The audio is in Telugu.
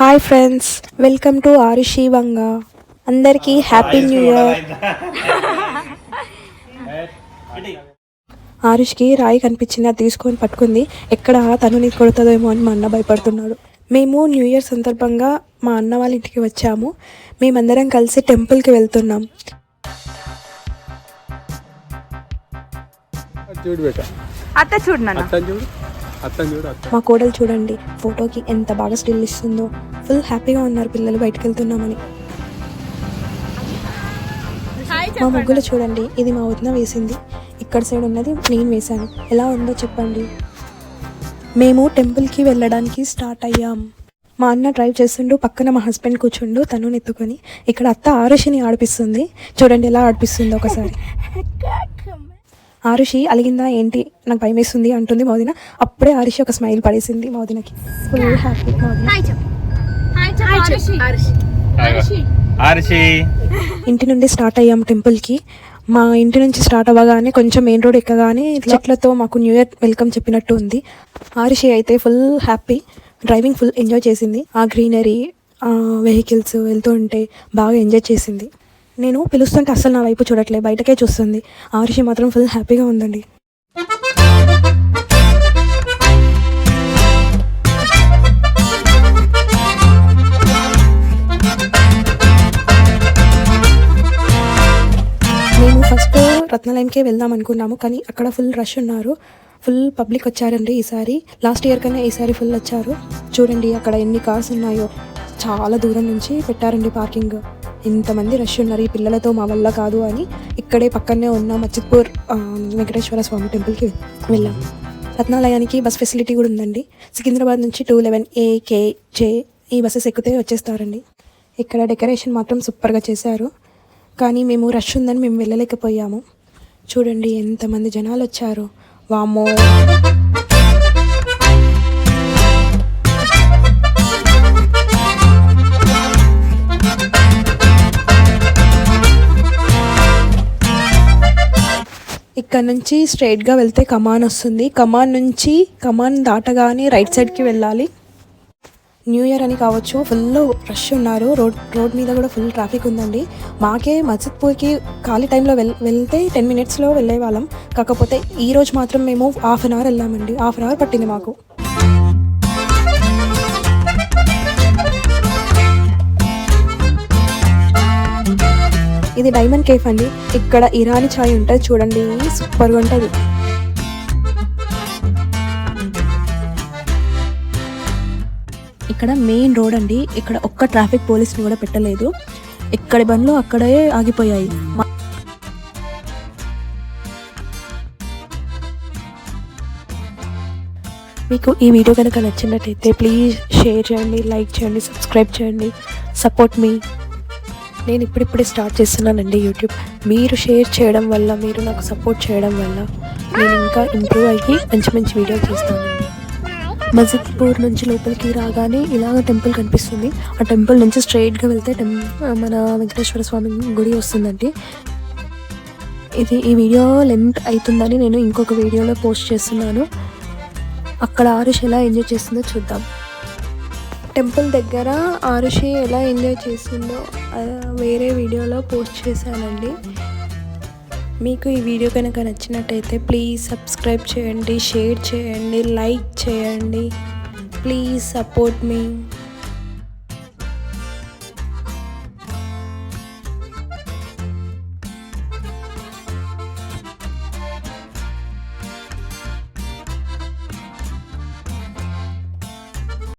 Hi friends welcome to Arushi Vanga. అందరికీ హ్యాపీ న్యూ ఇయర్. ఆరుష్కి రాయి కనిపించింది అది తీసుకొని పట్టుకుంది. ఎక్కడ తను నీకు కొడుతుందేమో అని మా అన్న భయపడుతున్నాడు. మేము న్యూ ఇయర్ సందర్భంగా మా అన్న వాళ్ళ ఇంటికి వచ్చాము. మేమందరం కలిసి టెంపుల్కి వెళ్తున్నాం. చూడు బేట. అత్త చూడు నాన్న. అత్తని చూడు. అత్త మా కోడలు చూడండి ఫోటోకి ఎంత బాగా స్టిల్ ఇస్తుందో. ఫుల్ హ్యాపీగా ఉన్నారు పిల్లలు బయటకు వెళ్తున్నామని. మా ముగ్గులు చూడండి ఇది మా వదిన వేసింది. ఇక్కడ సైడ్ ఉన్నది నేను వేశాను. ఎలా ఉందో చెప్పండి. మేము టెంపుల్కి వెళ్ళడానికి స్టార్ట్ అయ్యాం. మా అన్న డ్రైవ్ చేస్తుండు పక్కన మా హస్బెండ్ కూర్చుండు తను నెత్తుకొని. ఇక్కడ అత్త ఆరుషిని ఆడిపిస్తుంది. చూడండి ఎలా ఆడిపిస్తుందో ఒకసారి. ఆరుషి అలిగిందా ఏంటి? నాకు భయం వేస్తుంది అంటుంది మోదిన. అప్పుడే ఆరుషి ఒక స్మైల్ పడేసింది మోదినకి. ఫుల్ హ్యాపీ ఇంటి నుండి స్టార్ట్ అయ్యాం టెంపుల్కి. మా ఇంటి నుంచి స్టార్ట్ అవ్వగానే కొంచెం మెయిన్ రోడ్ ఎక్కగానే చెట్లతో మాకు న్యూ ఇయర్ వెల్కమ్ చెప్పినట్టు ఉంది. ఆరుషి అయితే full happy. Driving full enjoy చేసింది. ఆ గ్రీనరీ ఆ వెహికల్స్ వెళ్తూ ఉంటే బాగా ఎంజాయ్ చేసింది. నేను పిలుస్తుంటే అస్సలు నా వైపు చూడట్లే బయటకే చూస్తుంది. ఆరుషి మాత్రం ఫుల్ హ్యాపీగా ఉందండి. మేము ఫస్ట్ రత్నాలయంకే వెళ్దాం అనుకున్నాము కానీ అక్కడ ఫుల్ రష్ ఉన్నారు. ఫుల్ పబ్లిక్ వచ్చారండి ఈసారి. లాస్ట్ ఇయర్ కన్నా ఈసారి ఫుల్ వచ్చారు. చూడండి అక్కడ ఎన్ని కార్స్ ఉన్నాయో. చాలా దూరం నుంచి పెట్టారండి పార్కింగ్ ఇంతమంది రష్ ఉన్నారు ఈ పిల్లలతో మా వల్ల కాదు అని ఇక్కడే పక్కనే ఉన్న మచిత్పూర్ వెంకటేశ్వర స్వామి టెంపుల్కి వెళ్ళాం. రత్నాలయానికి బస్ ఫెసిలిటీ కూడా ఉందండి. సికింద్రాబాద్ నుంచి టూ లెవెన్ ఏ కే జే ఈ బస్సెస్ ఎక్కితే వచ్చేస్తారండి. ఇక్కడ డెకరేషన్ మాత్రం సూపర్గా చేశారు. కానీ మేము రష్ ఉందని మేము వెళ్ళలేకపోయాము. చూడండి ఎంతమంది జనాలు వచ్చారు. వామో ఇక్కడ నుంచి స్ట్రైట్గా వెళ్తే కమాన్ వస్తుంది. కమాన్ నుంచి కమాన్ దాటగానే రైట్ సైడ్కి వెళ్ళాలి. న్యూ ఇయర్ అని కావచ్చు ఫుల్ రష్ ఉన్నారు. రోడ్ రోడ్ మీద కూడా ఫుల్ ట్రాఫిక్ ఉందండి. మాకే మజిద్పూర్కి ఖాళీ టైంలో వెల్ వెళ్తే టెన్ మినిట్స్లో వెళ్ళే వాళ్ళం కాకపోతే ఈరోజు మాత్రం మేము హాఫ్ అన్ అవర్ వెళ్ళామండి. హాఫ్ అన్ అవర్ పట్టింది మాకు. ఇది డైమండ్ కేఫ్ అండి. ఇక్కడ ఇరానీ చాయ్ ఉంటుంది చూడండి సూపర్గా ఉంటుంది. ఇక్కడ మెయిన్ రోడ్ అండి. ఇక్కడ ఒక్క ట్రాఫిక్ పోలీసులు కూడా పెట్టలేదు. ఇక్కడ బండ్లు అక్కడే ఆగిపోయాయి. మీకు ఈ వీడియో కనుక నచ్చినట్టయితే ప్లీజ్ షేర్ చేయండి లైక్ చేయండి సబ్స్క్రైబ్ చేయండి సపోర్ట్ మీ. నేను ఇప్పుడిప్పుడే స్టార్ట్ చేస్తున్నానండి యూట్యూబ్ మీరు షేర్ చేయడం వల్ల మీరు నాకు సపోర్ట్ చేయడం వల్ల నేను ఇంకా ఇంప్రూవ్ అయ్యి మంచి మంచి వీడియోలు చేస్తానండి. మజిద్పూర్ నుంచి లోపలికి రాగానే ఇలాగ టెంపుల్ కనిపిస్తుంది. ఆ టెంపుల్ నుంచి స్ట్రైట్గా వెళ్తే టెం మన వెంకటేశ్వర స్వామి గుడి వస్తుందండి. ఇది ఈ వీడియో లెంత్ అవుతుందని నేను ఇంకొక వీడియోలో పోస్ట్ చేస్తున్నాను. అక్కడ ఆరుష్ ఎలా ఎంజాయ్ చేస్తుందో చూద్దాం. టెంపుల్ దగ్గర ఆరుషి ఎలా ఎంజాయ్ చేసిందో వేరే వీడియోలో పోస్ట్ చేశానండి. మీకు ఈ వీడియో కనుక నచ్చినట్టయితే ప్లీజ్ సబ్స్క్రైబ్ చేయండి షేర్ చేయండి లైక్ చేయండి. Please support me.